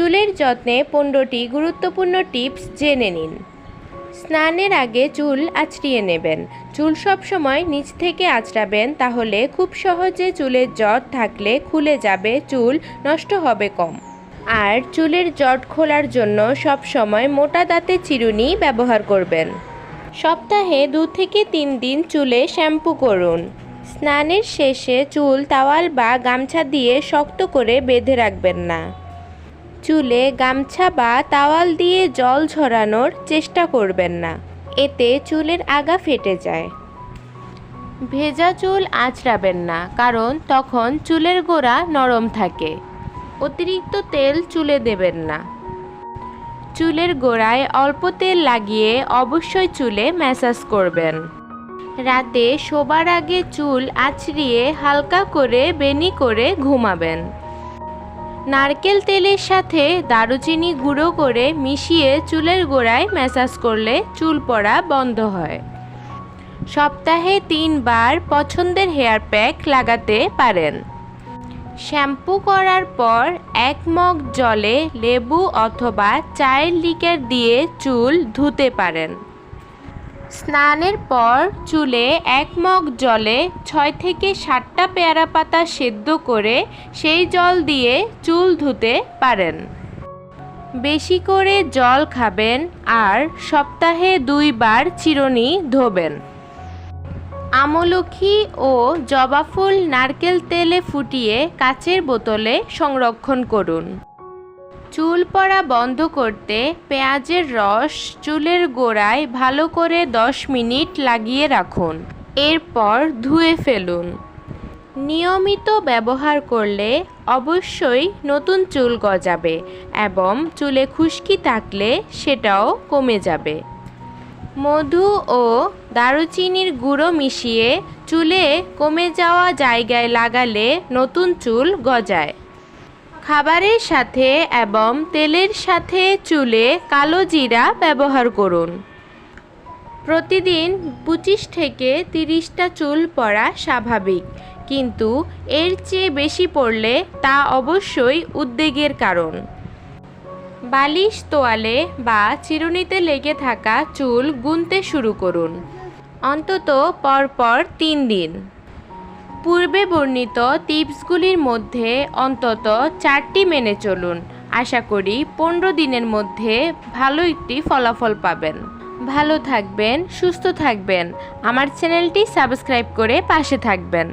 চুলের যত্নে পনেরোটি গুরুত্বপূর্ণ টিপস জেনে নিন। স্নানের আগে চুল আঁচড়িয়ে নেবেন। চুল সবসময় নিচ থেকে আঁচড়াবেন তাহলে খুব সহজে চুলের জট থাকলে খুলে যাবে, চুল নষ্ট হবে কম। আর চুলের জট খোলার জন্য সব সময় মোটা দাঁতের চিরুনি ব্যবহার করবেন। সপ্তাহে দু থেকে তিন দিন চুলে শ্যাম্পু করুন। স্নানের শেষে চুল তাওয়াল বা গামছা দিয়ে শক্ত করে বেঁধে রাখবেন না। চুলে গামছা বা তাওয়াল দিয়ে জল ঝরানোর চেষ্টা করবেন না। এতে চুলের আগা ফেটে যায়। ভেজা চুল আঁচড়াবেন না, কারণ তখন চুলের গোড়া নরম থাকে। অতিরিক্ত তেল চুলে দেবেন না। চুলের গোড়ায় অল্প তেল লাগিয়ে অবশ্যই চুলে ম্যাসাজ করবেন। রাতে শোবার আগে চুল আছড়িয়ে হালকা করে বেনি করে ঘুমাবেন। নারকেল তেলের সাথে দারুচিনি গুঁড়ো করে মিশিয়ে চুলের গোড়ায় ম্যাসাজ করলে চুল পড়া বন্ধ হয়। সপ্তাহে তিনবার পছন্দের হেয়ার প্যাক লাগাতে পারেন। শ্যাম্পু করার পর এক মগ জলে লেবু অথবা চায়ের লিকার দিয়ে চুল ধুতে পারেন। স্নানের পর চুলে এক মগ জলে ছয় থেকে সাতটা পেয়ারা পাতা সেদ্ধ করে সেই জল দিয়ে চুল ধুতে পারেন। বেশি করে জল খাবেন আর সপ্তাহে দুইবার চিরুনি ধোবেন। আমলখি ও জবা ফুল নারকেল তেলে ফুটিয়ে কাচের বোতলে সংরক্ষণ করুন। চুল পড়া বন্ধ করতে পেঁয়াজের রস চুলের গোড়ায় ভালো করে 10 মিনিট লাগিয়ে রাখুন। এরপর ধুয়ে ফেলুন। নিয়মিত ব্যবহার করলে অবশ্যই নতুন চুল গজাবে এবং চুলে খুশকি থাকলে সেটাও কমে যাবে। মধু ও দারুচিনির গুঁড়ো মিশিয়ে চুলে কমে যাওয়া জায়গায় লাগালে নতুন চুল গজায়। খাবারের সাথে এবং তেলের সাথে চুলে কালো জিরা ব্যবহার করুন। প্রতিদিন পঁচিশ থেকে তিরিশটা চুল পড়া স্বাভাবিক, কিন্তু এর চেয়ে বেশি পড়লে তা অবশ্যই উদ্বেগের কারণ। বালিশ তোয়ালে বা চিরুনিতে লেগে থাকা চুল গুনতে শুরু করুন। অন্তত পরপর তিন দিন। পূর্বে বর্ণিত টিপসগুলির মধ্যে অন্তত চারটি মেনে চলুন। আশা করি পনেরো দিনের মধ্যে ভালো একটি ফলাফল পাবেন। ভালো থাকবেন, সুস্থ থাকবেন। আমার চ্যানেলটি সাবস্ক্রাইব করে পাশে থাকবেন।